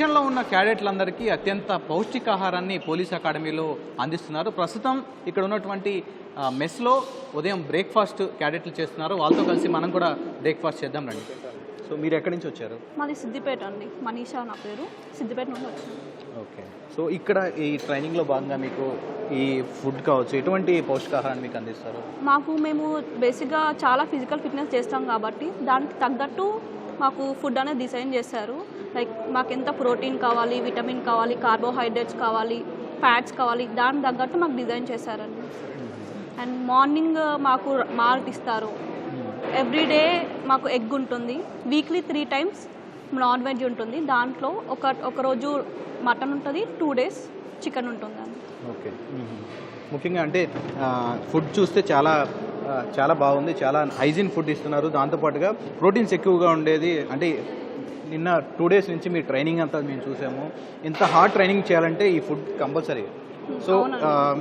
శిక్షణలో ఉన్న క్యాడెట్లందరికీ అత్యంత పౌష్టికాహారాన్ని పోలీస్ అకాడమీలో అందిస్తున్నారు. ప్రస్తుతం ఇక్కడ ఉన్నటువంటి మెస్లో ఉదయం బ్రేక్ఫాస్ట్ క్యాడెట్లు చేస్తున్నారు. వాళ్ళతో కలిసి మనం కూడా బ్రేక్ఫాస్ట్ చేద్దాం రండి. సో మీరు ఎక్కడి నుంచి వచ్చారు? మాది సిద్దిపేట అండి. మనీషా నా పేరు. సిద్దిపేట నుండి వచ్చాను. ఓకే. సో ఇక్కడ ఈ ట్రైనింగ్లో భాగంగా మీకు ఈ ఫుడ్ కావచ్చు ఎటువంటి పౌష్టికాహారాన్ని మీకు అందిస్తారు? మాకు మేము బేసిక్గా చాలా ఫిజికల్ ఫిట్నెస్ చేస్తాం కాబట్టి దానికి తగ్గట్టు మాకు ఫుడ్ అనేది డిజైన్ చేశారు. లైక్ మాకు ఎంత ప్రోటీన్ కావాలి విటమిన్ కావాలి కార్బోహైడ్రేట్స్ కావాలి ఫ్యాట్స్ కావాలి దానికి తగ్గట్టు మాకు డిజైన్ చేశారండి. అండ్ మార్నింగ్ మాకు మాల్ట్ ఇస్తారు. ఎవ్రీడే మాకు ఎగ్ ఉంటుంది. Weekly three times non veg ఉంటుంది. దాంట్లో ఒక ఒకరోజు మటన్ ఉంటుంది టూ డేస్ చికెన్ ఉంటుంది ఓకే ముఖ్యంగా అంటే ఫుడ్ చూస్తే చాలా చాలా బాగుంది చాలా హైజీన్ ఫుడ్ ఇస్తున్నారు. దాంతోపాటుగా ప్రోటీన్స్ ఎక్కువగా ఉండేది. అంటే నిన్న టూ డేస్ నుంచి మీ ట్రైనింగ్ అంతా మేము చూసాము. ఇంత హార్డ్ ట్రైనింగ్ చేయాలంటే ఈ ఫుడ్ కంపల్సరీ. సో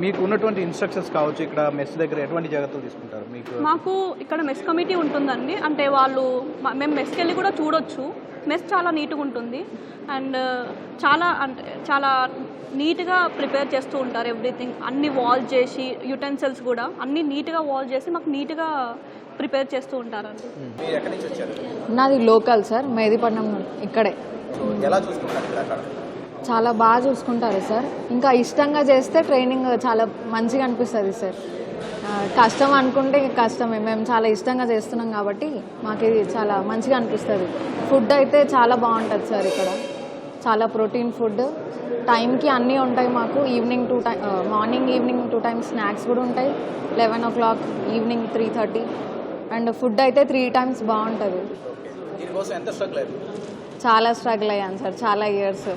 మీకు ఉన్నటువంటి ఇన్స్ట్రక్షన్స్ కావచ్చు ఇక్కడ మెస్ దగ్గర ఎటువంటి జాగ్రత్తలు తీసుకుంటారు? మీకు మాకు ఇక్కడ మెస్ కమిటీ ఉంటుందండి. అంటే వాళ్ళు మేము మెస్కి వెళ్ళి కూడా చూడొచ్చు. మెస్ చాలా నీట్గా ఉంటుంది. అండ్ చాలా అంటే చాలా నీట్గా ప్రిపేర్ చేస్తూ ఉంటారు ఎవ్రీథింగ్. అన్ని వాల్ చేసి యుటెన్సిల్స్ కూడా అన్ని నీట్గా వాల్ చేసి మాకు నీట్గా ప్రిపేర్ చేస్తూ ఉంటారండి. మీరు ఎక్కడి నుంచి వచ్చారు? నాది లోకల్ సార్ మెహదీపట్నం ఇక్కడే. ఎలా చూసుకుంటారు ఇక్కడ అక్కడ? చాలా బాగా చూసుకుంటారు సార్. ఇంకా ఇష్టంగా చేస్తే ట్రైనింగ్ చాలా మంచిగా అనిపిస్తుంది సార్. కష్టం అనుకుంటే కష్టమే. మేము చాలా ఇష్టంగా చేస్తున్నాం కాబట్టి మాకు ఇది చాలా మంచిగా అనిపిస్తుంది. ఫుడ్ అయితే చాలా బాగుంటుంది సార్ ఇక్కడ. చాలా ప్రోటీన్ ఫుడ్. టైంకి అన్నీ ఉంటాయి మాకు. Evening two time morning evening two times snacks కూడా ఉంటాయి. Eleven o'clock evening three thirty and food అయితే త్రీ టైమ్స్ బాగుంటుంది. చాలా స్ట్రగుల్ అయ్యాను సార్. చాలా ఇయర్స్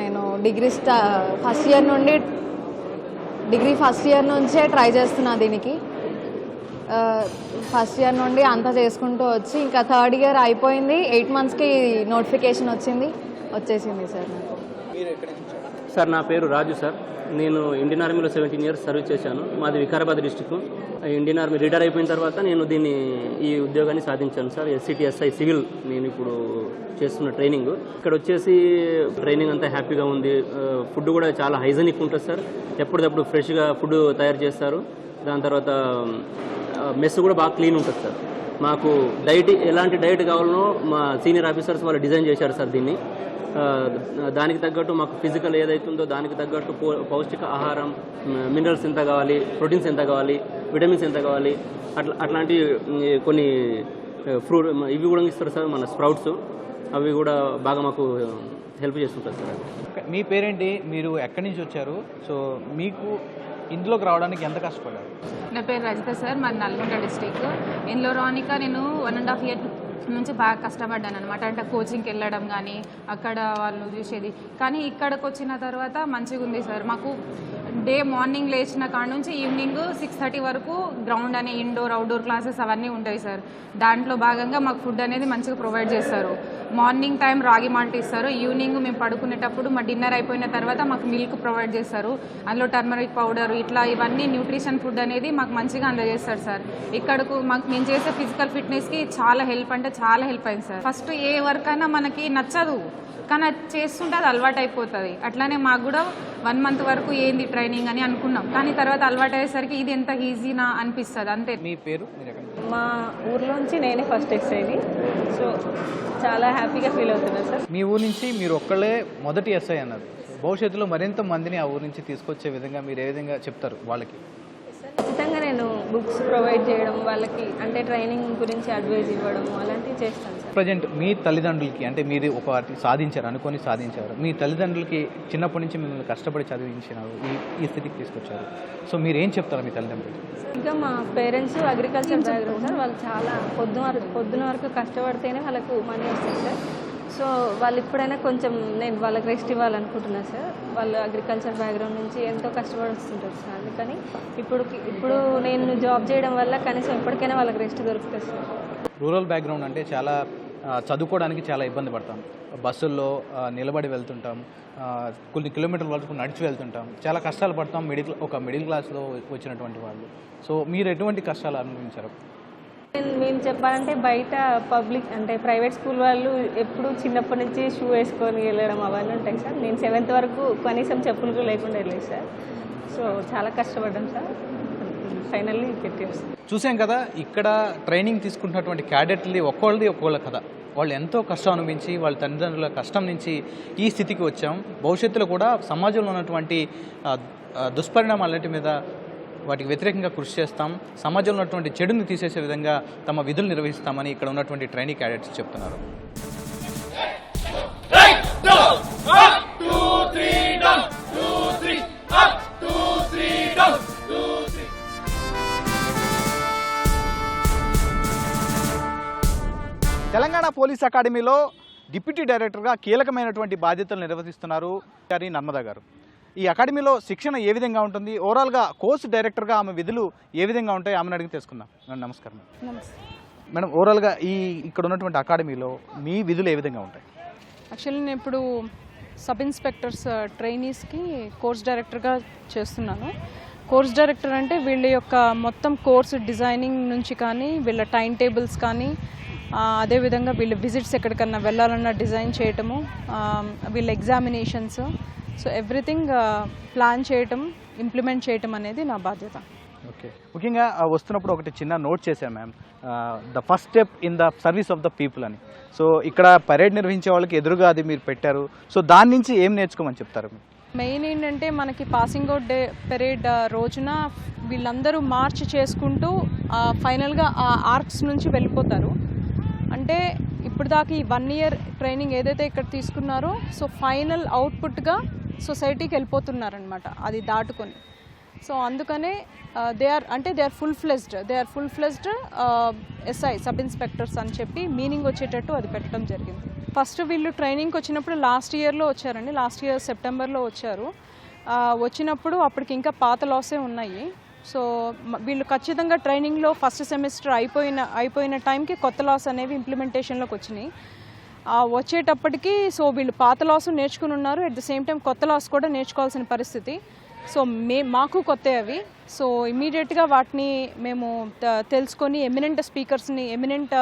నేను డిగ్రీ స్టా ఫస్ట్ ఇయర్ నుండి డిగ్రీ ఫస్ట్ ఇయర్ నుంచే ట్రై చేస్తున్నా దీనికి. ఫస్ట్ ఇయర్ నుండి అంతా చేసుకుంటూ వచ్చి ఇంకా థర్డ్ ఇయర్ అయిపోయింది. ఎయిట్ మంత్స్కి నోటిఫికేషన్ వచ్చింది. వచ్చేసింది సార్ నాకు. సార్ నా పేరు రాజు సార్. నేను ఇండియన్ ఆర్మీలో సెవెంటీన్ ఇయర్స్ సర్వీస్ చేశాను. మాది Vikarabad district. Indian army retire అయిపోయిన తర్వాత నేను దీన్ని ఈ ఉద్యోగాన్ని సాధించాను సార్. ఎస్సిటిఎస్ఐ సివిల్ నేను ఇప్పుడు చేస్తున్న ట్రైనింగ్. ఇక్కడ వచ్చేసి ట్రైనింగ్ అంతా హ్యాపీగా ఉంది. ఫుడ్ కూడా చాలా హైజెనిక్ ఉంటుంది సార్. ఎప్పటికప్పుడు ఫ్రెష్గా ఫుడ్ తయారు చేస్తారు. దాని తర్వాత మెస్ కూడా బాగా క్లీన్ ఉంటుంది సార్. మాకు డైట్ ఎలాంటి డైట్ కావాలనో మా సీనియర్ ఆఫీసర్స్ వాళ్ళు డిజైన్ చేశారు సార్ దీన్ని. దానికి తగ్గట్టు మాకు ఫిజికల్ ఏదైతుందో దానికి తగ్గట్టు పౌ- పౌష్టిక ఆహారం మినరల్స్ ఎంత కావాలి ప్రోటీన్స్ ఎంత కావాలి విటమిన్స్ ఎంత కావాలి అట్లా అట్లాంటి కొన్ని ఫ్రూట్ ఇవి కూడా ఇస్తారు సార్ మన స్ప్రౌట్స్ అవి కూడా బాగా మాకు హెల్ప్ చేస్తుంటారు సార్ మీ పేరేంటి? మీరు ఎక్కడి నుంచి వచ్చారు? సో మీకు ఇందులోకి రావడానికి ఎంత కష్టపడ్డారు? నా పేరు రజిత సార్ మాది నల్గొండ డిస్టిక్. ఇందులో రానిక నేను వన్ అండ్ హాఫ్ ఇయర్ నుంచి బాగా కష్టపడ్డాను అనమాట అంటే కోచింగ్కి వెళ్ళడం కానీ అక్కడ వాళ్ళు చూసేది. కానీ ఇక్కడికి వచ్చిన తర్వాత మంచిగా ఉంది సార్. మాకు డే మార్నింగ్ లేచిన కాడ నుంచి ఈవినింగ్ సిక్స్ థర్టీ వరకు గ్రౌండ్ అనే ఇండోర్ అవుట్డోర్ క్లాసెస్ అవన్నీ ఉంటాయి సార్. దాంట్లో భాగంగా మాకు ఫుడ్ అనేది మంచిగా ప్రొవైడ్ చేస్తారు. మార్నింగ్ టైం రాగి మాల్ట్ ఇస్తారు. ఈవినింగ్ మేము పడుకునేటప్పుడు మా డిన్నర్ అయిపోయిన తర్వాత మాకు మిల్క్ ప్రొవైడ్ చేస్తారు. అందులో టర్మరిక్ పౌడర్ ఇట్లా ఇవన్నీ న్యూట్రిషన్ ఫుడ్ అనేది మాకు మంచిగా అందజేస్తారు సార్. ఇక్కడకు మాకు మేము చేసే ఫిజికల్ ఫిట్నెస్కి చాలా హెల్ప్ అంటే చాలా హెల్ప్ అయింది సార్. ఫస్ట్ ఏ వర్క్ అయినా మనకి నచ్చదు. కానీ అది చేస్తుంటే అది అలవాటు అయిపోతుంది అట్లానే మాకు కూడా వన్ మంత్ వరకు ఏంది ట్రైనింగ్ అని అనుకున్నాం. కానీ తర్వాత అలవాటు అయ్యేసరికి ఇది ఎంత ఈజీనా అనిపిస్తుంది. అంతే. మీ పేరు? మా ఊర్లోంచి నేనే ఫస్ట్ ఎక్సైది సో చాలా హ్యాపీగా ఫీల్ అవుతున్నాను సార్. మీ ఊరు నుంచి మీరు ఒక్కళ్ళే మొదటి ఎస్ఐ అన్నారు. భవిష్యత్తులో మరింత మందిని ఆ ఊరు నుంచి తీసుకొచ్చే విధంగా మీరు ఏ విధంగా చెప్తారు వాళ్ళకి? నేను బుక్స్ ప్రొవైడ్ చేయడం వాళ్ళకి అంటే ట్రైనింగ్ గురించి అడ్వైజ్ ఇవ్వడం అలాంటివి చేస్తాను సార్. ప్రజెంట్ మీ తల్లిదండ్రులకి అంటే మీరు ఒక సాధించారు అనుకొని సాధించారు. మీ తల్లిదండ్రులకి చిన్నప్పటి నుంచి మిమ్మల్ని కష్టపడి చదివించినారు ఈ ఈ స్థితికి తీసుకొచ్చారు. సో మీరు ఏం చెప్తారు మీ తల్లిదండ్రులకి? ఇంకా మా పేరెంట్స్ అగ్రికల్చర్ బ్యాక్గ్రౌండ్ సార్ వాళ్ళు చాలా పొద్దున వరకు పొద్దున వరకు కష్టపడితేనే వాళ్ళకు మనీ వస్తుంది సార్. సో వాళ్ళు ఇప్పుడైనా కొంచెం నేను వాళ్ళకి రెస్ట్ ఇవ్వాలనుకుంటున్నాను సార్. వాళ్ళు అగ్రికల్చర్ బ్యాక్గ్రౌండ్ నుంచి ఎంతో కష్టపడి వస్తుంటారు సార్. అందుకని ఇప్పుడు ఇప్పుడు నేను జాబ్ చేయడం వల్ల కనీసం ఎప్పటికైనా వాళ్ళకి రెస్ట్ దొరుకుతుంది సార్. రూరల్ బ్యాక్గ్రౌండ్ అంటే చాలా చదువుకోవడానికి చాలా ఇబ్బంది పడతాం. బస్సుల్లో నిలబడి వెళ్తుంటాం. కొన్ని కిలోమీటర్ల వరకు నడిచి వెళ్తుంటాం. చాలా కష్టాలు పడతాం. మిడిల్ ఒక మిడిల్ క్లాస్లో వచ్చినటువంటి వాళ్ళు. సో మీరు ఎటువంటి కష్టాలు అనుభవించారు? మేము చెప్పాలంటే బయట పబ్లిక్ అంటే ప్రైవేట్ స్కూల్ వాళ్ళు ఎప్పుడు చిన్నప్పటి నుంచి షూ వేసుకొని వెళ్ళడం అవన్నీ ఉంటాయి సార్. నేను సెవెంత్ వరకు కనీసం చెప్పులు లేకుండా వెళ్ళలేదు సార్. సో చాలా కష్టపడ్డాం సార్. ఫైనల్లీ పెట్టాం సార్. చూసాం కదా ఇక్కడ ట్రైనింగ్ తీసుకుంటున్నటువంటి క్యాడెట్లది ఒక్కోళ్ళది ఒక్కోళ్ళ కథ. వాళ్ళు ఎంతో కష్టం అనుభవించి వాళ్ళ తల్లిదండ్రుల కష్టం నుంచి ఈ స్థితికి వచ్చాం. భవిష్యత్తులో కూడా సమాజంలో ఉన్నటువంటి దుష్పరిణామాలన్నిటి మీద వాటికి వ్యతిరేకంగా కృషి చేస్తాం. సమాజంలో ఉన్నటువంటి చెడుని తీసేసే విధంగా తమ విధులు నిర్వహిస్తామని ఇక్కడ ఉన్నటువంటి ట్రైనింగ్ క్యాడెట్స్ చెప్తున్నారు. తెలంగాణ పోలీస్ అకాడమీలో డిప్యూటీ డైరెక్టర్గా కీలకమైనటువంటి బాధ్యతలు నిర్వహిస్తున్నారు. గారి నర్మదా గారు. ఈ అకాడమీలో శిక్షణ ఏ విధంగా ఉంటుంది? ఓవరాల్గా కోర్స్ డైరెక్టర్గా ఆమె విధులు ఏ విధంగా ఉంటాయి? ఆమెను అడిగి తెలుసుకుందాం. మేడం నమస్కారం మేడం. ఓవరాల్గా ఈ ఇక్కడ ఉన్నటువంటి అకాడమీలో మీ విధులు ఏ విధంగా ఉంటాయి? యాక్చువల్లీ నేను ఇప్పుడు సబ్ ఇన్స్పెక్టర్స్ ట్రైనీస్కి కోర్స్ డైరెక్టర్గా చేస్తున్నాను. కోర్స్ డైరెక్టర్ అంటే వీళ్ళ యొక్క మొత్తం కోర్స్ డిజైనింగ్ నుంచి కానీ వీళ్ళ టైం టేబుల్స్ కానీ అదేవిధంగా వీళ్ళ విజిట్స్ ఎక్కడికన్నా వెళ్ళాలన్నా డిజైన్ చేయటము వీళ్ళ ఎగ్జామినేషన్స్ సో ఎవ్రీథింగ్ ప్లాన్ చేయటం ఇంప్లిమెంట్ చేయటం అనేది నా బాధ్యత. ఓకే. ముఖ్యంగా వస్తున్నప్పుడు ఒకటి చిన్న నోట్ చేశాను ma'am. The first step in the service of the people అని. సో ఇక్కడ పరేడ్ నిర్వహించే వాళ్ళకి ఎదురుగా అది మీరు పెట్టారు. సో దాని నుంచి ఏం నేర్చుకోమని చెప్తారు? మెయిన్ ఏంటంటే మనకి పాసింగ్ అవుట్ డే పెరేడ్ రోజున వీళ్ళందరూ మార్చ్ చేసుకుంటూ ఫైనల్గా ఆ ఆర్క్స్ నుంచి వెళ్ళిపోతారు. అంటే ఇప్పుడు దాకా ఈ వన్ ఇయర్ ట్రైనింగ్ ఏదైతే ఇక్కడ తీసుకున్నారో సో ఫైనల్ అవుట్పుట్గా సొసైటీకి వెళ్ళిపోతున్నారనమాట అది దాటుకొని. సో అందుకనే దే ఆర్ అంటే they are full fledged they are full fledged SI sub inspectors అని చెప్పి మీనింగ్ వచ్చేటట్టు అది పెట్టడం జరిగింది. ఫస్ట్ వీళ్ళు ట్రైనింగ్కి వచ్చినప్పుడు లాస్ట్ ఇయర్లో వచ్చారండి లాస్ట్ ఇయర్ సెప్టెంబర్లో వచ్చారు. వచ్చినప్పుడు అప్పటికి ఇంకా పాత లాసే ఉన్నాయి. సో వీళ్ళు ఖచ్చితంగా ట్రైనింగ్లో ఫస్ట్ సెమిస్టర్ అయిపోయిన అయిపోయిన టైంకి కొత్త లాస్ అనేవి ఇంప్లిమెంటేషన్లోకి వచ్చినాయి. వచ్చేటప్పటికి సో వీళ్ళు పాత లాస్ నేర్చుకుని ఉన్నారు. అట్ ద సేమ్ టైం కొత్త లాస్ కూడా నేర్చుకోవాల్సిన పరిస్థితి. సో మే మాకు కొత్త అవి. సో ఇమీడియట్గా వాటిని మేము తెలుసుకొని ఎమినెంట్ స్పీకర్స్ని ఎమినెంట్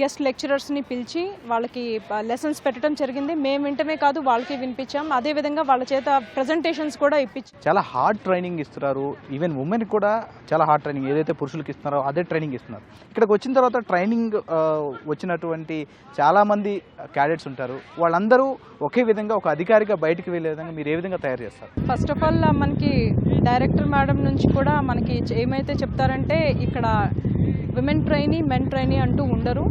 గెస్ట్ లెక్చరర్స్ని పిలిచి వాళ్ళకి లెసన్స్ పెట్టడం జరిగింది. మేము వింటమే కాదు వాళ్ళకి వినిపించాం. అదేవిధంగా వాళ్ళ చేత ప్రజెంటేషన్స్ కూడా ఇప్పించాం చాలా హార్డ్ ట్రైనింగ్ ఇస్తున్నారు. ఈవెన్ ఉమెన్ కూడా చాలా హార్డ్ ట్రైనింగ్. ఏదైతే పురుషులకి ఇస్తున్నారో అదే ట్రైనింగ్ ఇస్తున్నారు. ఇక్కడికి వచ్చిన తర్వాత ట్రైనింగ్ వచ్చినటువంటి చాలామంది క్యాడెట్స్ ఉంటారు. వాళ్ళందరూ ఒకే విధంగా ఒక అధికారిగా బయటికి వెళ్ళే విధంగా మీరు ఏ విధంగా తయారు చేస్తారు? ఫస్ట్ ఆఫ్ ఆల్ మనకి డైరెక్టర్ మేడం నుంచి కూడా మనకి ఏమైతే చెప్తారంటే ఇక్కడ విమెన్ ట్రైనీ మెన్ ట్రైనీ అంటూ ఉండరు.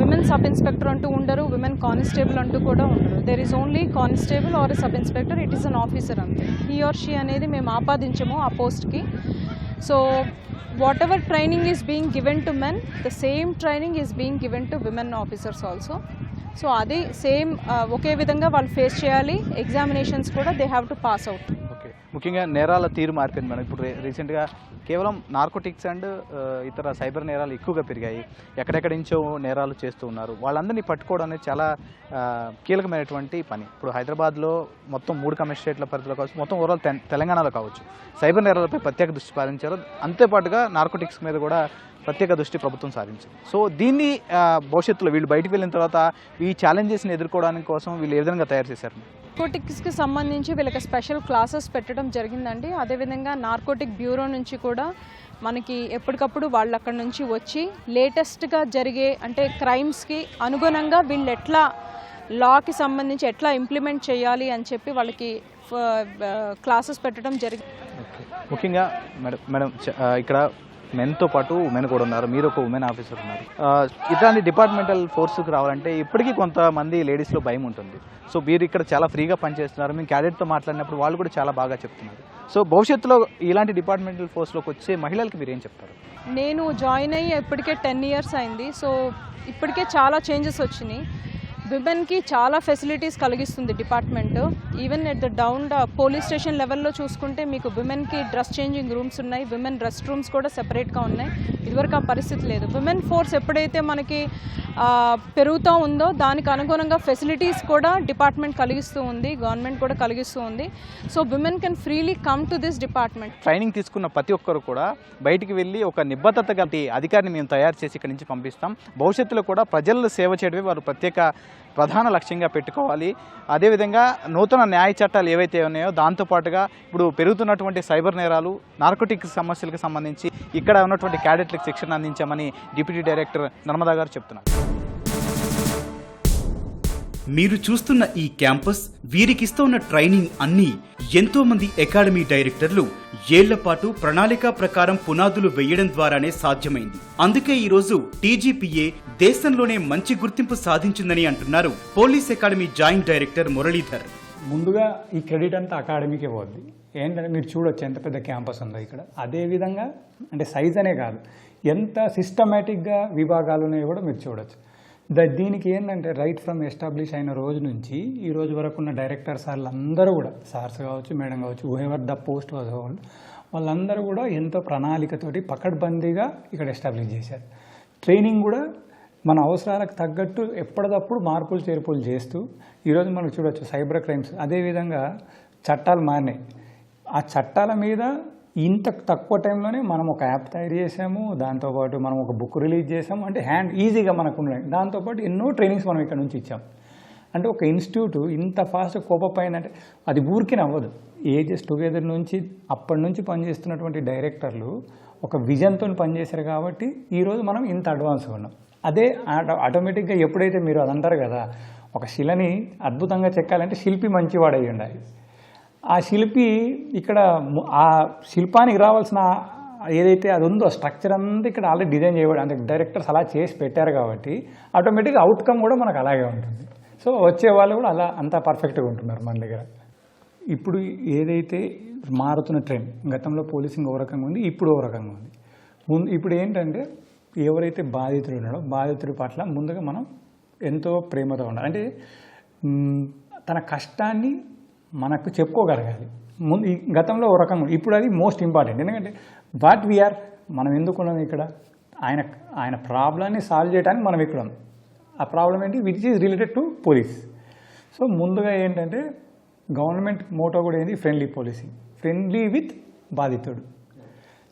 విమెన్ సబ్ ఇన్స్పెక్టర్ అంటూ ఉండరు. విమెన్ కానిస్టేబుల్ అంటూ కూడా ఉండరు. There is only constable or sub inspector. It is an officer అంతే. హీ ఆర్ షీ అనేది మేము ఆపాదించము ఆ పోస్ట్కి. So whatever training is being given to men the same training is being given to women officers also so అది same ఒకే విధంగా వాళ్ళు ఫేస్ చేయాలి. ఎగ్జామినేషన్స్ కూడా they have to pass out ముఖ్యంగా నేరాల తీరు మారిపోయింది మనం ఇప్పుడు రీసెంట్గా కేవలం నార్కోటిక్స్ అండ్ ఇతర సైబర్ నేరాలు ఎక్కువగా పెరిగాయి. ఎక్కడెక్కడి నుంచో నేరాలు చేస్తూ ఉన్నారు. వాళ్ళందరినీ పట్టుకోవడం అనేది చాలా కీలకమైనటువంటి పని. ఇప్పుడు హైదరాబాద్లో మొత్తం మూడు కమిషనరేట్ల పరిధిలో కావచ్చు మొత్తం ఓవరాల్ తె- తెలంగాణలో కావచ్చు సైబర్ నేరాలపై ప్రత్యేక దృష్టి సారించారు అంతేపాటుగా నార్కోటిక్స్ మీద కూడా ప్రత్యేక దృష్టి ప్రభుత్వం సాధించింది. సో దీన్ని భవిష్యత్తులో వీళ్ళు బయటికి వెళ్ళిన తర్వాత ఈ ఛాలెంజెస్ని ఎదుర్కోవడానికి కోసం వీళ్ళు ఏ విధంగా తయారు చేశారు? నార్కోటిక్స్కి సంబంధించి వీళ్ళకి స్పెషల్ క్లాసెస్ పెట్టడం జరిగిందండి. అదేవిధంగా నార్కోటిక్ బ్యూరో నుంచి కూడా మనకి ఎప్పటికప్పుడు వాళ్ళు అక్కడ నుంచి వచ్చి లేటెస్ట్గా జరిగే అంటే క్రైమ్స్కి అనుగుణంగా వీళ్ళు ఎట్లా లాకి సంబంధించి ఎట్లా ఇంప్లిమెంట్ చేయాలి అని చెప్పి వాళ్ళకి క్లాసెస్ పెట్టడం జరిగింది. ముఖ్యంగా మేడం మేడం ఇక్కడ మెన్తో పాటు ఉమెన్ కూడా ఉన్నారు. మీరు ఒక ఉమెన్ ఆఫీసర్ ఉన్నారు. ఇట్లాంటి డిపార్ట్మెంటల్ ఫోర్స్కి రావాలంటే ఇప్పటికీ కొంతమంది లేడీస్లో భయం ఉంటుంది. సో మీరు ఇక్కడ చాలా ఫ్రీగా పనిచేస్తున్నారు. మేము క్యాడెట్తో మాట్లాడినప్పుడు వాళ్ళు కూడా చాలా బాగా చెప్తున్నారు. సో భవిష్యత్తులో ఇలాంటి డిపార్ట్మెంటల్ ఫోర్స్లోకి వచ్చే మహిళలకు మీరు ఏం చెప్తారు? నేను జాయిన్ అయ్యి ఇప్పటికే టెన్ ఇయర్స్ అయింది. సో ఇప్పటికే చాలా చేంజెస్ వచ్చినాయి. విమెన్కి చాలా ఫెసిలిటీస్ కలిగిస్తుంది department. Even at the down police station లెవెల్లో చూసుకుంటే మీకు విమెన్కి డ్రెస్ చేంజింగ్ రూమ్స్ ఉన్నాయి. విమెన్ రెస్ట్ రూమ్స్ కూడా సెపరేట్గా ఉన్నాయి. ఇదివరకు ఆ పరిస్థితి లేదు. విమెన్ ఫోర్స్ ఎప్పుడైతే మనకి పెరుగుతూ ఉందో దానికి అనుగుణంగా ఫెసిలిటీస్ కూడా డిపార్ట్మెంట్ కలిగిస్తూ ఉంది గవర్నమెంట్ కూడా కలిగిస్తూ ఉంది. So women can freely come to this department training తీసుకున్న ప్రతి ఒక్కరు కూడా బయటికి వెళ్ళి ఒక నిబద్ధత గల అధికారిని మేము తయారు చేసి ఇక్కడి నుంచి పంపిస్తాం. భవిష్యత్తులో కూడా ప్రజలను సేవ చేయడమే వారు ప్రత్యేక ప్రధాన లక్ష్యంగా పెట్టుకోవాలి. అదేవిధంగా నూతన న్యాయ చట్టాలు ఏవైతే ఉన్నాయో దాంతోపాటుగా ఇప్పుడు పెరుగుతున్నటువంటి సైబర్ నేరాలు నార్కోటిక్ సమస్యలకు సంబంధించి ఇక్కడ ఉన్నటువంటి క్యాడెట్లకు శిక్షణ అందించామని డిప్యూటీ డైరెక్టర్ నర్మదా గారు చెప్తున్నారు. మీరు చూస్తున్న ఈ క్యాంపస్ వీరికిస్తున్న ట్రైనింగ్ అన్ని ఎంతో మంది అకాడమీ డైరెక్టర్లు ఏళ్ళ పాటు ప్రణాళిక ప్రకారం పునాదులు వేయడం ద్వారానే సాధ్యమైంది. అందుకే ఈ రోజు టీజీపీఏ దేశంలోనే మంచి గుర్తింపు సాధించిందని అంటున్నారు police academy joint director Muralidhar. ముందుగా ఈ క్రెడిట్ అంతా అకాడమీకే పోద్ది. ఏంటంటే మీరు చూడొచ్చు ఎంత పెద్ద క్యాంపస్ ఉందో ఇక్కడ. అదేవిధంగా అంటే సైజ్ అనే కాదు ఎంత సిస్టమేటిక్గా విభాగాలు ఉన్నాయో కూడా మీరు చూడొచ్చు. దీనికి ఏంటంటే రైట్ ఫ్రమ్ ఎస్టాబ్లిష్ అయిన రోజు నుంచి ఈ రోజు వరకు ఉన్న డైరెక్టర్ సార్లు అందరూ కూడా సార్స్ కావచ్చు మేడం కావచ్చు ever the post was hold వాళ్ళందరూ కూడా ఎంతో ప్రణాళికతోటి పకడ్బందీగా ఇక్కడ ఎస్టాబ్లిష్ చేశారు. ట్రైనింగ్ కూడా మన అవసరాలకు తగ్గట్టు ఎప్పటికప్పుడు మార్పులు చేర్పులు చేస్తూ ఈరోజు మనం చూడొచ్చు సైబర్ క్రైమ్స్ అదేవిధంగా చట్టాలు మారినాయి. ఆ చట్టాల మీద ఇంత తక్కువ టైంలోనే మనం ఒక యాప్ తయారు చేసాము దాంతోపాటు మనం ఒక బుక్ రిలీజ్ చేసాము అంటే హ్యాండ్ ఈజీగా మనకు ఉన్నాయి దాంతోపాటు ఎన్నో ట్రైనింగ్స్ మనం ఇక్కడ నుంచి ఇచ్చాం. అంటే ఒక ఇన్స్టిట్యూట్ ఇంత ఫాస్ట్ కోపప్ అయిందంటే అది ఊరికి అవ్వదు ఏజెస్ టుగెదర్ నుంచి అప్పటి నుంచి పనిచేస్తున్నటువంటి డైరెక్టర్లు ఒక విజన్తో పనిచేశారు కాబట్టి ఈరోజు మనం ఇంత అడ్వాన్స్గా ఉన్నాం. అదే ఆటో ఆటోమేటిక్గా ఎప్పుడైతే మీరు అది అంటారు కదా ఒక శిలని అద్భుతంగా చెక్కాలంటే శిల్పి మంచివాడై ఉండాలి ఆ శిల్పి ఇక్కడ ఆ శిల్పానికి రావాల్సిన ఏదైతే అది ఉందో స్ట్రక్చర్ అంతా ఇక్కడ ఆల్రెడీ డిజైన్ చేయబడి అంటే డైరెక్టర్స్ అలా చేసి పెట్టారు కాబట్టి ఆటోమేటిక్గా అవుట్కమ్ కూడా మనకు అలాగే ఉంటుంది. సో వచ్చే వాళ్ళు కూడా అలా అంతా పర్ఫెక్ట్గా ఉంటున్నారు మన దగ్గర. ఇప్పుడు ఏదైతే మారుతున్న ట్రెండ్ గతంలో పోలీసింగ్ ఓ రకంగా ఉంది ఇప్పుడు ఓ రకంగా ఉంది. ముందు ఇప్పుడు ఏంటంటే ఎవరైతే బాధితుడు ఉన్నాడో బాధితుడి పట్ల ముందుగా మనం ఎంతో ప్రేమతో ఉండాలి. అంటే తన కష్టాన్ని మనకు చెప్పుకోగలగాలి. ముందు ఈ గతంలో ఓ రకంగా ఇప్పుడు అది మోస్ట్ ఇంపార్టెంట్. ఎందుకంటే వాట్ వీఆర్ మనం ఎందుకున్నాం ఇక్కడ? ఆయన ఆయన ప్రాబ్లమ్ని సాల్వ్ చేయడానికి మనం ఇక్కడ ఆ ప్రాబ్లం ఏంటి? Which is related to police so ముందుగా ఏంటంటే గవర్నమెంట్ మోటో కూడా ఏంటి ఫ్రెండ్లీ పాలసీ ఫ్రెండ్లీ విత్ బాధితుడు.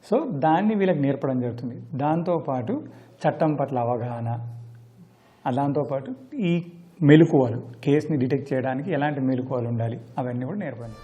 సో దాన్ని వీళ్ళకి నేర్పడం జరుగుతుంది. దాంతోపాటు చట్టం పట్ల అవగాహన. దాంతోపాటు ఈ మెలకువలు కేసుని డిటెక్ట్ చేయడానికి ఎలాంటి మెలకువలు ఉండాలి అవన్నీ కూడా నేర్పండి.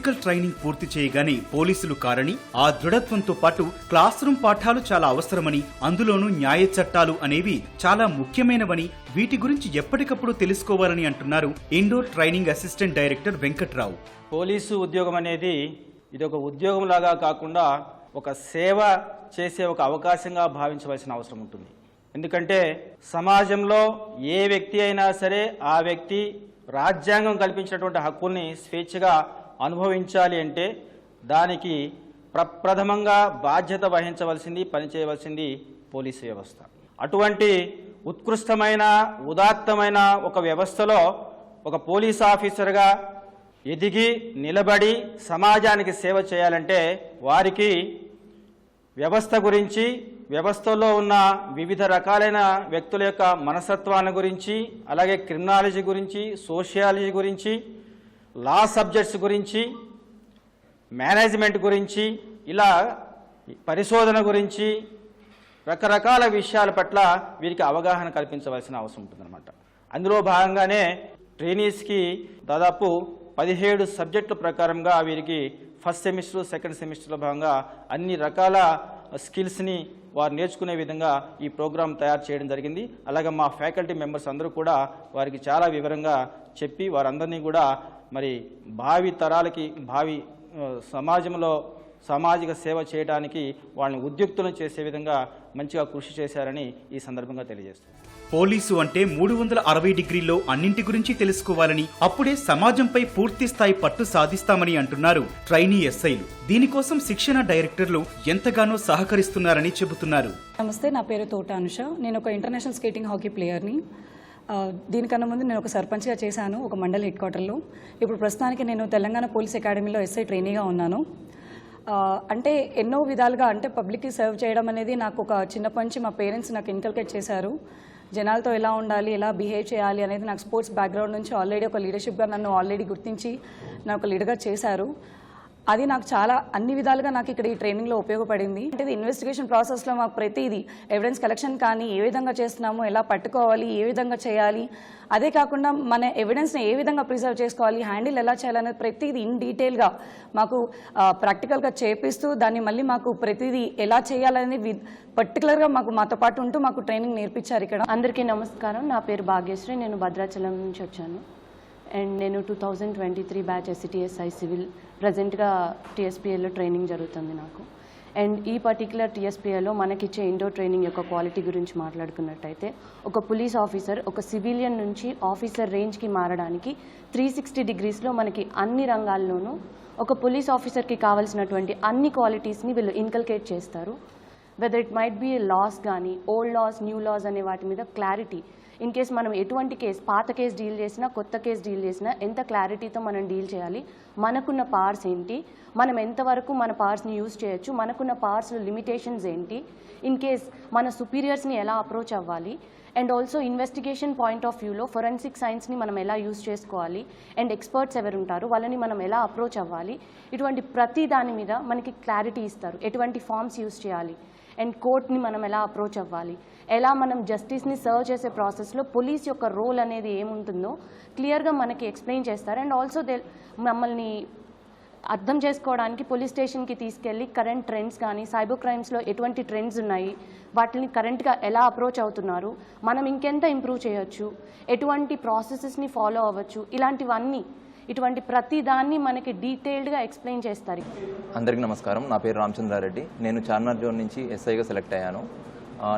ఫిజికల్ ట్రైనింగ్ పూర్తి చేయగానే పోలీసులు కారని ఆ దృఢత్వంతో పాటు క్లాస్ రూమ్ పాఠాలు చాలా అవసరమని అందులోనూ న్యాయ చట్టాలు అనేవి చాలా ముఖ్యమైనవని వీటి గురించి ఎప్పటికప్పుడు తెలుసుకోవాలని అంటున్నారు indoor training assistant director Venkatrao. Police ఉద్యోగం అనేది ఇది ఒక ఉద్యోగం లాగా కాకుండా ఒక సేవ చేసే ఒక అవకాశంగా భావించవలసిన అవసరం ఉంటుంది. ఎందుకంటే సమాజంలో ఏ వ్యక్తి అయినా సరే ఆ వ్యక్తి రాజ్యాంగం కల్పించినటువంటి హక్కుల్ని స్వేచ్ఛగా అనుభవించాలి అంటే దానికి ప్రప్రథమంగా బాధ్యత వహించవలసింది పనిచేయవలసింది పోలీసు వ్యవస్థ. అటువంటి ఉత్కృష్టమైన ఉదాత్తమైన ఒక వ్యవస్థలో ఒక పోలీస్ ఆఫీసర్గా ఎదిగి నిలబడి సమాజానికి సేవ చేయాలంటే వారికి వ్యవస్థ గురించి వ్యవస్థలో ఉన్న వివిధ రకాలైన వ్యక్తుల యొక్క మనస్తత్వాన్ని గురించి అలాగే క్రిమినాలజీ గురించి సోషియాలజీ గురించి లా సబ్జెక్ట్స్ గురించి మేనేజ్మెంట్ గురించి ఇలా పరిశోధన గురించి రకరకాల విషయాల పట్ల వీరికి అవగాహన కల్పించవలసిన అవసరం ఉంటుందన్నమాట. అందులో భాగంగానే ట్రైనీస్కి దాదాపు పదిహేడు సబ్జెక్టుల ప్రకారంగా వీరికి ఫస్ట్ సెమిస్టర్ సెకండ్ సెమిస్టర్లో భాగంగా అన్ని రకాల స్కిల్స్ని వారు నేర్చుకునే విధంగా ఈ ప్రోగ్రాం తయారు చేయడం జరిగింది. అలాగే మా ఫ్యాకల్టీ మెంబర్స్ అందరూ కూడా వారికి చాలా వివరంగా చెప్పి వారందరినీ కూడా మరి భావి తరాలకి భావి సమాజంలో సామాజిక సేవ చేయడానికి వాళ్ళని ఉద్యుక్తులను చేసే విధంగా మంచిగా కృషి చేశారని ఈ సందర్భంగా తెలియజేస్తున్నాను పోలీసు అంటే మూడు వందల అరవై డిగ్రీల్లో అన్నింటి గురించి తెలుసుకోవాలని అప్పుడే సమాజంపై పూర్తి స్థాయి పట్టు సాధిస్తామని అంటున్నారు ట్రైనీ ఎస్ఐలు. దీనికోసం శిక్షణ డైరెక్టర్లు ఎంతగానో సహకరిస్తున్నారని చెబుతున్నారు. నమస్తే నా పేరు తోట అనుష. నేను ఒక ఇంటర్నేషనల్ స్కేటింగ్ హాకీ ప్లేయర్ని. దీనికన్నా ముందు నేను ఒక సర్పంచ్గా చేశాను ఒక మండల్ హెడ్ క్వార్టర్లో. ఇప్పుడు ప్రస్తుతానికి నేను తెలంగాణ పోలీస్ అకాడమీలో ఎస్ఐ ట్రైనీగా ఉన్నాను. అంటే ఎన్నో విధాలుగా అంటే పబ్లిక్కి సర్వ్ చేయడం అనేది నాకు ఒక చిన్నప్పటి నుంచి మా పేరెంట్స్ నాకు ఇన్కల్కేట్ చేశారు. జనాలతో ఎలా ఉండాలి ఎలా బిహేవ్ చేయాలి అనేది నాకు స్పోర్ట్స్ బ్యాక్గ్రౌండ్ నుంచి ఆల్రెడీ ఒక లీడర్షిప్గా నన్ను ఆల్రెడీ గుర్తించి నాకు లీడర్గా చేశారు. అది నాకు చాలా అన్ని విధాలుగా నాకు ఇక్కడ ఈ ట్రైనింగ్లో ఉపయోగపడింది. అంటే ఇది ఇన్వెస్టిగేషన్ ప్రాసెస్లో మాకు ప్రతిదీ ఎవిడెన్స్ కలెక్షన్ కానీ ఏ విధంగా చేస్తున్నాము ఎలా పట్టుకోవాలి ఏ విధంగా చేయాలి అదే కాకుండా మన ఎవిడెన్స్ని ఏ విధంగా ప్రిజర్వ్ చేసుకోవాలి హ్యాండిల్ ఎలా చేయాలనేది ప్రతిదీ ఇన్ డీటెయిల్గా మాకు ప్రాక్టికల్గా చేపిస్తూ దాన్ని మళ్ళీ మాకు ప్రతిదీ ఎలా చేయాలనేది పర్టికులర్గా మాకు మాతో పాటు ఉంటూ మాకు ట్రైనింగ్ నేర్పించారు ఇక్కడ. అందరికీ నమస్కారం. నా పేరు భాగ్యశ్రీ. నేను భద్రాచలం నుంచి వచ్చాను. అండ్ నేను two thousand twenty three batch SCTSI civil ప్రజెంట్గా టీఎస్పీఏలో ట్రైనింగ్ జరుగుతుంది నాకు. అండ్ ఈ పర్టికులర్ టీఎస్పీఏలో మనకిచ్చే ఇండోర్ ట్రైనింగ్ యొక్క క్వాలిటీ గురించి మాట్లాడుకున్నట్టయితే ఒక పోలీస్ ఆఫీసర్ ఒక సివిలియన్ నుంచి ఆఫీసర్ రేంజ్కి మారడానికి త్రీ సిక్స్టీ డిగ్రీస్లో మనకి అన్ని రంగాల్లోనూ ఒక పోలీస్ ఆఫీసర్కి కావాల్సినటువంటి అన్ని క్వాలిటీస్ని వీళ్ళు ఇన్కల్కేట్ చేస్తారు. Whether it might be laws కానీ ఓల్డ్ లాస్ న్యూ లాస్ అనే వాటి మీద క్లారిటీ ఇన్ కేస్ మనం ఎటువంటి కేసు పాత కేసు డీల్ చేసినా కొత్త కేసు డీల్ చేసినా ఎంత క్లారిటీతో మనం డీల్ చేయాలి? మనకున్న పవర్స్ ఏంటి? మనం ఎంతవరకు మన పవర్స్ని యూజ్ చేయొచ్చు? మనకున్న పవర్స్లో లిమిటేషన్స్ ఏంటి? ఇన్ కేస్ మన సుపీరియర్స్ని ఎలా అప్రోచ్ అవ్వాలి? And also investigation point of వ్యూలో ఫొరెన్సిక్ సైన్స్ని మనం ఎలా యూజ్ చేసుకోవాలి? అండ్ ఎక్స్పర్ట్స్ ఎవరు ఉంటారు వాళ్ళని మనం ఎలా అప్రోచ్ అవ్వాలి? ఇటువంటి ప్రతి దాని మీద మనకి క్లారిటీ ఇస్తారు. ఎటువంటి ఫామ్స్ యూజ్ చేయాలి? అండ్ కోర్ట్ని మనం ఎలా అప్రోచ్ అవ్వాలి? ఎలా మనం జస్టిస్ని సర్వ్ చేసే ప్రాసెస్లో పోలీస్ యొక్క రోల్ అనేది ఏముంటుందో క్లియర్గా మనకి ఎక్స్ప్లెయిన్ చేస్తారు. అండ్ ఆల్సో దే మమ్మల్ని అర్థం చేసుకోవడానికి పోలీస్ స్టేషన్కి తీసుకెళ్ళి కరెంట్ ట్రెండ్స్ కానీ సైబర్ క్రైమ్స్లో ఎటువంటి ట్రెండ్స్ ఉన్నాయి వాటిని కరెంట్గా ఎలా అప్రోచ్ అవుతున్నారు మనం ఇంకెంత ఇంప్రూవ్ చేయొచ్చు ఎటువంటి ప్రాసెసెస్ని ఫాలో అవ్వచ్చు ఇలాంటివన్నీ ఇటువంటి ప్రతి దాన్ని మనకి డీటెయిల్డ్గా ఎక్స్ప్లెయిన్ చేస్తారు. అందరికీ నమస్కారం. నా పేరు రామచంద్రారెడ్డి. నేను చార్మినార్ జోన్ నుంచి ఎస్ఐగా సెలెక్ట్ అయ్యాను.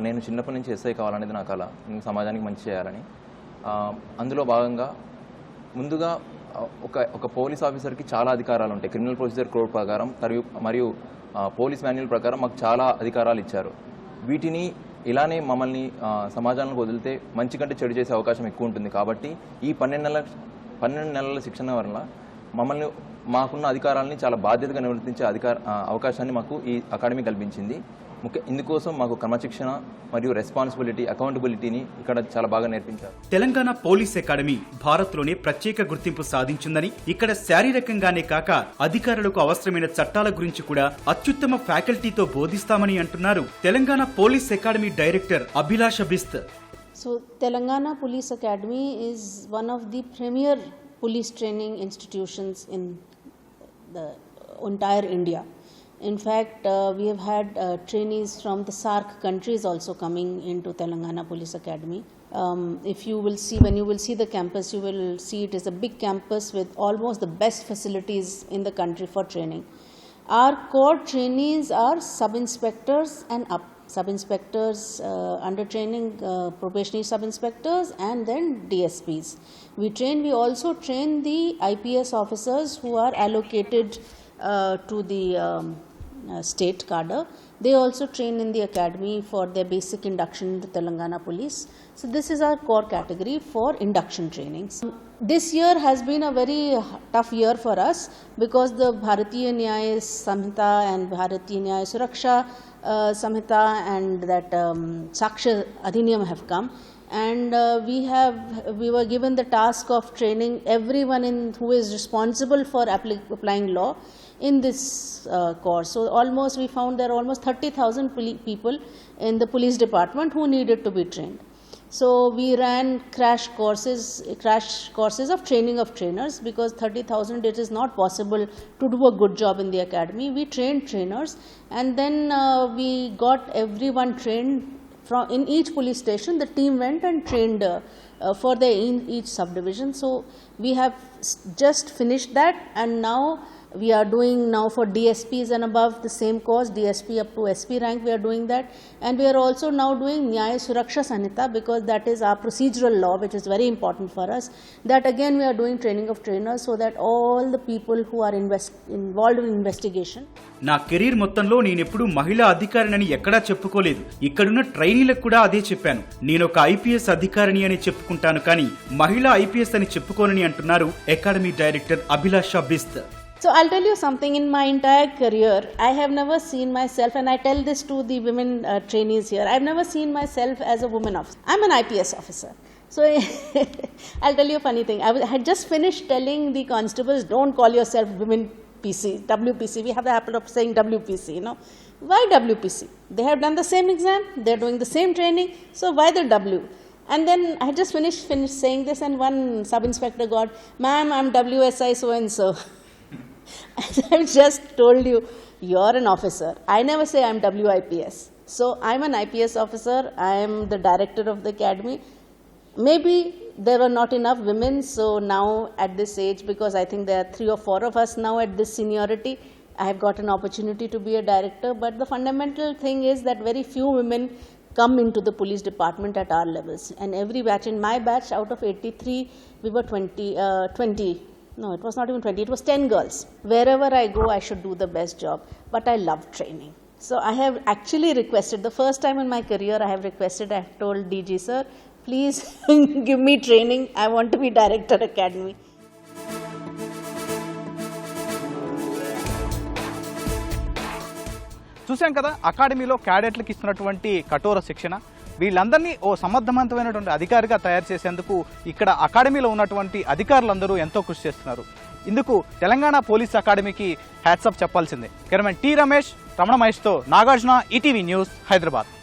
నేను చిన్నప్పటి నుంచి ఎస్ఐ కావాలనేది నా కళ నేను సమాజానికి మంచి చేయాలని. అందులో భాగంగా ముందుగా ఒక ఒక పోలీస్ ఆఫీసర్కి చాలా అధికారాలు ఉంటాయి క్రిమినల్ ప్రొసీజర్ కోడ్ ప్రకారం మరియు మరియు పోలీస్ మాన్యువల్ ప్రకారం మాకు చాలా అధికారాలు ఇచ్చారు. వీటిని ఇలానే మమ్మల్ని సమాజానికి సమాజంలోకి వదిలితే మంచి కంటే చెడు చేసే అవకాశం ఎక్కువ ఉంటుంది. కాబట్టి ఈ పన్నెండు నెలల పన్నెండు నెలల శిక్షణ వల్ల మమ్మల్ని మాకున్న అధికారాలని చాలా బాధ్యతగా నిర్వర్తించే అధికార అవకాశాన్ని మాకు ఈ అకాడమీ కల్పించింది. ముఖ్య ఇందుకోసం మాకు క్రమశిక్షణ మరియు రెస్పాన్సిబిలిటీ అకౌంటబిలిటీని ఇక్కడ చాలా బాగా నేర్పించారు తెలంగాణ పోలీస్ అకాడమీ భారత్లోనే ప్రత్యేక గుర్తింపు సాధించిందని ఇక్కడ శారీరకంగానే కాక అధికారులకు అవసరమైన చట్టాల గురించి కూడా అత్యుత్తమ ఫ్యాకల్టీతో బోధిస్తామని అంటున్నారు Telangana police academy director Abhilasha Bisht So, Telangana Police Academy is one of the premier police training institutions in the entire India. In fact, uh, we have had uh, trainees from the SARC countries also coming into Telangana Police Academy. Um, if you will see, when you will see the campus, you will see it is a big campus with almost the best facilities in the country for training. Our core trainees are sub inspectors and up. Sub inspectors uh, under training, uh, probationary sub inspectors, and then DSPs. We train, we also train the IPS officers who are allocated uh, to the um, uh, state cadre. They also train in the academy for their basic induction in the Telangana police. So, this is our core category for induction trainings. This year has been a very tough year for us because the Bharatiya Nyaya Samhita and Bharatiya Nyaya Suraksha uh, Samhita and that um, Saksha Adhiniyam have come and uh, we have we were given the task of training everyone in who is responsible for applying law in this uh, course. So almost we found there are almost 30,000 people in the police department who needed to be trained. So we ran crash courses, crash courses of training of trainers because 30,000 it is not possible to do a good job in the academy. We trained trainers and then uh, we got everyone trained from in each police station. The team went and trained uh, uh, for the in each subdivision. So we have just finished that and now we are doing now for DSPs and above the same course, DSP up to SP rank, we are doing that. And we are also now doing Nyaya Suraksha Sanhita because that is our procedural law, which is very important for us. That again, we are doing training of trainers so that all the people who are invest- involved in investigation నా career మొత్తంలో నేనెప్పుడు మహిళా అధికారినని ఎక్కడా చెప్పుకోలేదు ఇక్కడున్న ట్రైనీలకు కూడా అదే చెప్పాను నేను ఒక ఐపీఎస్ అధికారిని అని చెప్పుకుంటాను కానీ మహిళా ఐపీఎస్ అని చెప్పుకోనని అంటున్నారు academy director Abhilasha Bisht So I'll tell you something. In my entire career, I have never seen myself, and I tell this to the women uh, trainees here. I've never seen myself as a woman officer. I'm an IPS officer. So I'll tell you a funny thing. I was- had just finished telling the constables, "Don't call yourself women PC, WPC." We have the habit of saying WPC. You know, why WPC? They have done the same exam. They're doing the same training. So why the W? And then I had just finished finished saying this, and one sub inspector got, "Ma'am, I'm WSI so and so." As I've just told you, you're an officer. I never say I'm WIPS. So I'm an IPS officer. I am the director of the academy. Maybe there were not enough women, so now at this age, because I think there are three or four of us now at this seniority, I have got an opportunity to be a director. But the fundamental thing is that very few women come into the police department at our levels. And every batch, in my batch, out of 83, we were 20, uh, 20 no, it was not even 20, it was 10 girls. Wherever I go, I should do the best job. But I love training. So I have actually requested, the first time in my career, I have requested, I have told DG, sir, please give me training. I want to be director academy. చూసాం కదా అకాడమీలో క్యాడెట్లకు ఇస్తున్నటువంటి కఠోర శిక్షణ వీళ్ళందరినీ ఓ సమర్థవంతమైనటువంటి అధికారిగా తయారు చేసేందుకు ఇక్కడ అకాడమీలో ఉన్నటువంటి అధికారులందరూ ఎంతో కృషి చేస్తున్నారు. ఇందుకు తెలంగాణ పోలీస్ అకాడమీకి హ్యాట్సప్ చెప్పాల్సిందే. కెరమెన్ టి రమేష్ రమణ మహేష్తో నాగార్జున ఈటీవీ న్యూస్ హైదరాబాద్.